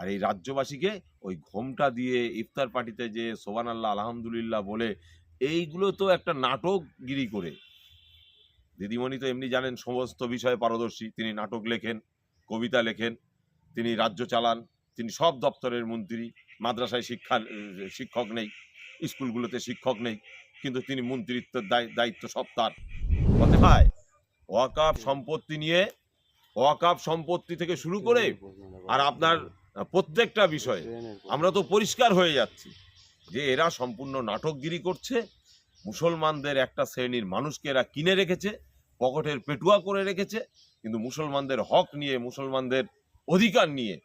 আর এই রাজ্যবাসীকে ওই ঘোমটা দিয়ে ইফতার পার্টিতে যে সোবান আল্লাহ, আলহামদুলিল্লাহ বলে, এইগুলো তো একটা নাটকগিরি করে। দিদিমণি তো এমনি জানেন সমস্ত বিষয়ে পারদর্শী। তিনি নাটক লেখেন, কবিতা লেখেন, তিনি রাজ্য চালান, তিনি সব দপ্তরের মন্ত্রী, মাদ্রাসায় শিক্ষা, শিক্ষক নেই, স্কুলগুলোতে শিক্ষক নেই, কিন্তু তিনি মন্ত্রিত্বের দায়- দায়িত্ব সব তার। কথায় ওয়াকাপ সম্পত্তি নিয়ে ওয়াকাপ সম্পত্তি থেকে শুরু করে, আর আপনার প্রত্যেকটা বিষয়ে। আমরা তো পরিষ্কার হয়ে যাচ্ছি যে এরা সম্পূর্ণ নাটকগিরি করছে। মুসলমানদের একটা শ্রেণির মানুষকে এরা কিনে রেখেছে, পকেটের পেটুয়া করে রেখেছে, কিন্তু মুসলমানদের হক নিয়ে, মুসলমানদের অধিকার নিয়ে,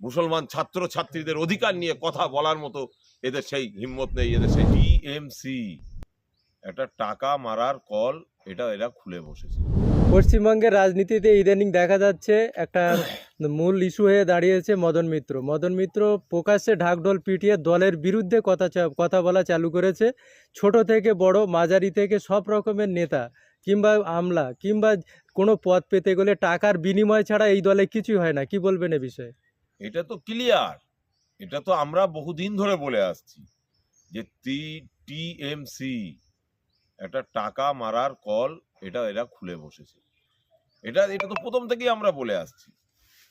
মুসলমান ছাত্র ছাত্রীদের অধিকার নিয়ে কথা বলার মতো এদের সেই হিম্মত নেই, এদের সেই টিএমসি একটা টাকা মারার কল, এটা এরা খুলে বসেছে। পশ্চিমবঙ্গের রাজনীতিতে ইদানিং দেখা যাচ্ছে একটা মূল ইস্যু হয়ে দাঁড়িয়েছে মদন মিত্র। মদন মিত্র প্রকাশ্যে ঢাকঢোল পিটিয়ে দলের বিরুদ্ধে কথা কথা বলা চালু করেছে। ছোট থেকে বড়, মাঝারি থেকে সব রকমের নেতা কিংবা আমলা কিংবা কোনো পদ পেতে গেলে টাকার বিনিময় ছাড়া এই দলে কিছুই হয় না। কি বলবেন এ বিষয়ে? এটা তো ক্লিয়ার। এটা তো আমরা বহুদিন ধরে বলে আসছি যে টি, টিএমসি একটা টাকা মারার কল এটা এরা খুলে বসেছে। এটা এটা তো প্রথম থেকেই আমরা বলে আসছি।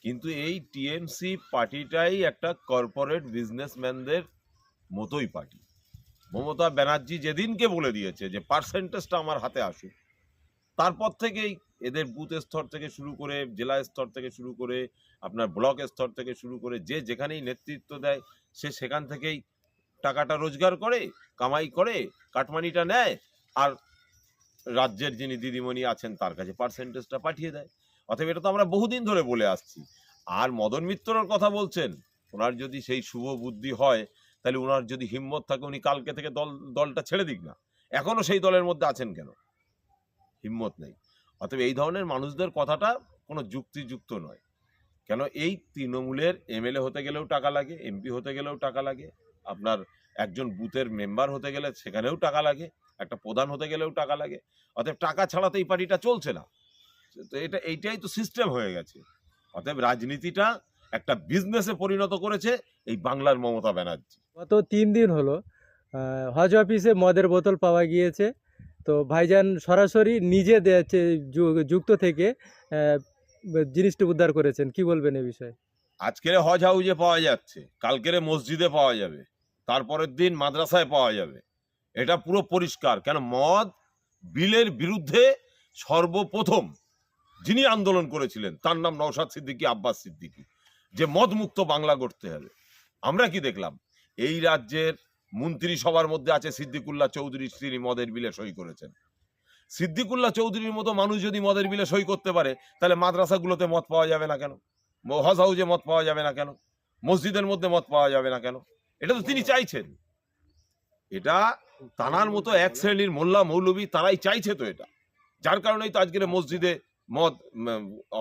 কিন্তু এই টিএমসি পার্টিটাই একটা কর্পোরেট বিজনেসম্যানদের মতোই পার্টি। মমতা ব্যানার্জি যেদিনকে বলে দিয়েছে যে পার্সেন্টেজটা আমার হাতে আসুক, তারপর থেকেই এদের বুথ স্তর থেকে শুরু করে, জেলা স্তর থেকে শুরু করে, আপনার ব্লক স্তর থেকে শুরু করে, যে যেখানেই নেতৃত্ব দেয়, সে সেখান থেকেই টাকাটা রোজগার করে, কামাই করে, কাটমানিটা নেয়, আর রাজ্যের যিনি দিদিমণি আছেন, তার কাছে পার্সেন্টেজটা পাঠিয়ে দেয়। অতএব এটা তো আমরা বহুদিন ধরে বলে আসছি। আর মদন মিত্রর কথা বলছেন, ওনার যদি সেই শুভ বুদ্ধি হয়, তাহলে ওনার যদি হিম্মত থাকে, উনি কালকে থেকে দল, দলটা ছেড়ে দিক না। এখনও সেই দলের মধ্যে আছেন কেন? হিম্মত নেই। অতএব এই ধরনের মানুষদের কথাটা কোনো যুক্তিযুক্ত নয়। কেন এই তৃণমূলের এমএলএ হতে গেলেও টাকা লাগে, এমপি হতে গেলেও টাকা লাগে, আপনার একজন বুথের মেম্বার হতে গেলে সেখানেও টাকা লাগে একটা প্রধান হতে গেলেও টাকা লাগে অতএব টাকা ছাড়া তো এই পার্টিটা চলছে না। তো এটা এইটাই তো সিস্টেম হয়ে গেছে। অতএব রাজনীতিটা একটা বিজনেসে পরিণত করেছে এই বাংলার মমতা ব্যানার্জি। গত তিন দিন হলো হজ অফিসে মদের বোতল পাওয়া গিয়েছে। তো ভাইজান সরাসরি নিজে যুক্ত থেকে জিনিসটি উদ্ধার করেছেন। কি বলবেন এ বিষয়ে? আজকের হজ হাউজে পাওয়া যাচ্ছে কালকের মসজিদে পাওয়া যাবে তারপরের দিন মাদ্রাসায় পাওয়া যাবে। এটা পুরো পরিষ্কার। কেন? মদ বিলের বিরুদ্ধে সর্বপ্রথম যিনি আন্দোলন করেছিলেন, তার নাম নওশাদ সিদ্দিকী, আব্বাস সিদ্দিকি, যে মদ মুক্ত বাংলা গড়তে হবে। আমরা কি দেখলাম? এই রাজ্যের মন্ত্রী সবার মধ্যে আছে সিদ্দিকুল্লাহ চৌধুরী তিনি মদের বিলে সই করেছেন। সিদ্দিকুল্লাহ চৌধুরীর মতো মানুষ যদি মদের বিলে সই করতে পারে, তাহলে মাদ্রাসাগুলোতে মদ পাওয়া যাবে না কেন? হজ হাউজে মদ পাওয়া যাবে না কেন? মসজিদের মধ্যে মদ পাওয়া যাবে না কেন? এটা তো তিনি চাইছেন। এটা তানার মতো এক শ্রেণির মোল্লা মৌলবী তারাই চাইছে তো এটা। যার কারণেই তো আজকের মসজিদে মদ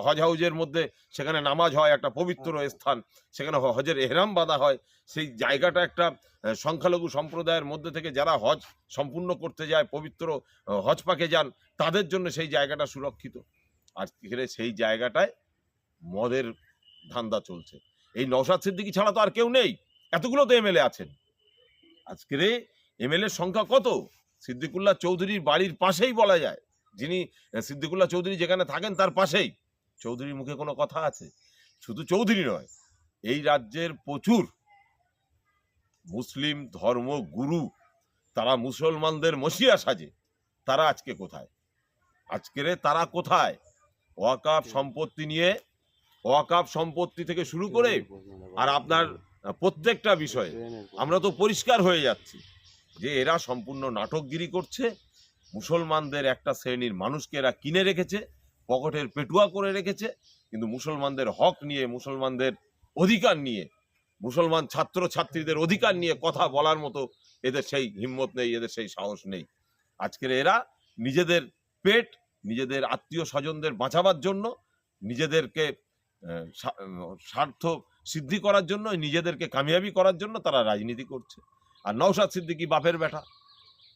হজ হাউজের মধ্যে সেখানে নামাজ হয় একটা পবিত্র স্থান সেখানে হজের এহরাম বাঁধা হয়। সেই জায়গাটা একটা সংখ্যালঘু সম্প্রদায়ের মধ্যে থেকে যারা হজ সম্পূর্ণ করতে যায় পবিত্র হজ পাকে যান তাদের জন্য সেই জায়গাটা সুরক্ষিত। আজকের সেই জায়গাটায় মদের ধান্দা চলছে। এই নৌসাদ সিদ্দিকি ছাড়া তো আর কেউ নেই। এতগুলো তো এমএলএ আছেন। আজকের এমএলএ সংখ্যা কত? সিদ্দিকুল্লাহ চৌধুরীর বাড়ির পাশেই বলা যায়। যিনি সিদ্দিকুল্লাহ চৌধুরী যেখানে থাকেন তার পাশেই। চৌধুরীর মুখে কোনো কথা আছে? শুধু চৌধুরী নয়, এই রাজ্যের প্রচুর মুসলিম ধর্ম গুরু, তারা মুসলমানদের মসিয়া সাজে। তারা আজকে কোথায়? আজকের তারা কোথায়? ওয়াকাপ সম্পত্তি নিয়ে ওয়াকাপ সম্পত্তি থেকে শুরু করে, আর আপনার প্রত্যেকটা বিষয়ে আমরা তো পরিষ্কার হয়ে যাচ্ছি। যে এরা সম্পূর্ণ নাটকগিরি করছে, মুসলমানদের একটা শ্রেণির মানুষকে এরা কিনে রেখেছে, পকেটের পেটুয়া করে রেখেছে, কিন্তু মুসলমানদের হক নিয়ে, মুসলমানদের অধিকার নিয়ে, মুসলমান ছাত্র ছাত্রীদের অধিকার নিয়ে কথা বলার মতো এদের সেই হিম্মত নেই, এদের সেই সাহস নেই। আজকের এরা নিজেদের পেট, নিজেদের আত্মীয় স্বজনদের বাঁচাবার জন্য, নিজেদেরকে স্বার্থ সিদ্ধি করার জন্য, নিজেদেরকে কামিয়াবি করার জন্য তারা রাজনীতি করছে। আর নওশাদ সিদ্দিকি বাপের বেটা।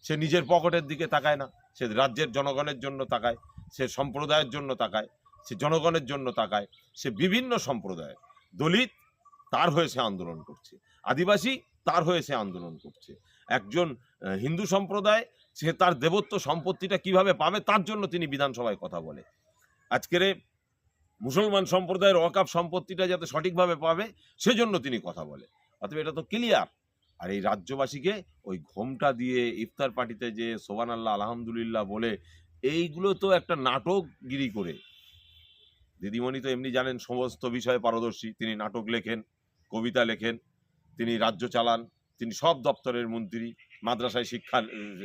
সে নিজের পকেটের দিকে তাকায় না, সে রাজ্যের জনগণের জন্য তাকায়, সে সম্প্রদায়ের জন্য তাকায়, সে জনগণের জন্য তাকায়, সে বিভিন্ন সম্প্রদায়ের। দলিত, তার হয়ে সে আন্দোলন করছে। আদিবাসী, তার হয়ে সে আন্দোলন করছে। একজন হিন্দু সম্প্রদায়, সে তার দেবত্ব সম্পত্তিটা কীভাবে পাবে তার জন্য তিনি বিধানসভায় কথা বলে। আজকের মুসলমান সম্প্রদায়ের ওয়াকাফ সম্পত্তিটা যাতে সঠিকভাবে পাবে, সেজন্য তিনি কথা বলে। অতএব এটা তো ক্লিয়ার আর এই রাজ্যবাসীকে ওই ঘোমটা দিয়ে ইফতার পার্টিতে যে সোবান আল্লাহ আলহামদুলিল্লাহ বলে, এইগুলো তো একটা নাটকগিরি করে। দিদিমণি তো এমনি জানেন সমস্ত বিষয়ে পারদর্শী। তিনি নাটক লেখেন, কবিতা লেখেন, তিনি রাজ্য চালান, তিনি সব দপ্তরের মন্ত্রী, মাদ্রাসায় শিক্ষা,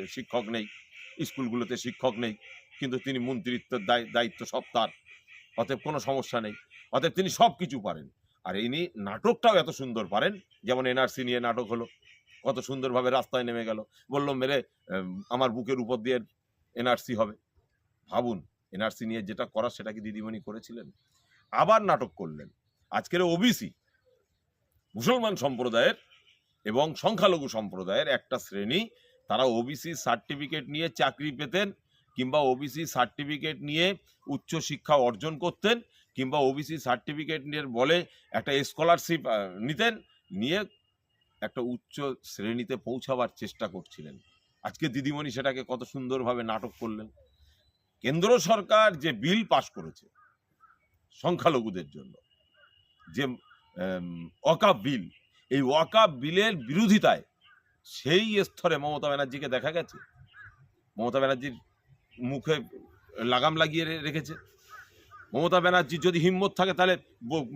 শিক্ষক নেই, স্কুলগুলোতে শিক্ষক নেই, কিন্তু তিনি মন্ত্রিত্বের দায়- দায়িত্ব সব তার। অতএব কোনো সমস্যা নেই। অতএব তিনি সব কিছু পারেন। আর ইনি নাটকটাও এত সুন্দর পারেন, যেমন এনআরসি নিয়ে নাটক হলো। কত সুন্দরভাবে রাস্তায় নেমে গেল। বলল, মেরে আমার বুকের উপর দিয়ে এনআরসি হবে। ভাবুন, এনআরসি নিয়ে যেটা করার সেটা কি দিদিমণি করেছিলেন? আবার নাটক করলেন। আজকের ওবিসি মুসলমান সম্প্রদায়ের এবং সংখ্যালঘু সম্প্রদায়ের একটা শ্রেণি। তারা ওবিসি সার্টিফিকেট নিয়ে চাকরি পেতেন কিংবা ওবিসি সার্টিফিকেট নিয়ে উচ্চ শিক্ষা অর্জন করতেন কিংবা ওবিসি সার্টিফিকেট নিয়ে বলে একটা স্কলারশিপ নিতেন। নিয়ে একটা উচ্চ শ্রেণীতে পৌঁছাবার চেষ্টা করছিলেন। আজকে দিদিমণি সেটাকে কত সুন্দরভাবে নাটক করলেন। কেন্দ্র সরকার যে বিল পাশ করেছে সংখ্যালঘুদের জন্য, যে ওয়াকাপ বিল, এই ওয়াকাপ বিলের বিরোধিতায় সেই স্তরে মমতা ব্যানার্জিকে দেখা গেছে? মমতা ব্যানার্জির মুখে লাগাম লাগিয়ে রেখেছে। মমতা ব্যানার্জির যদি হিম্মত থাকে তাহলে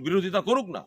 বিরোধিতা করুক না।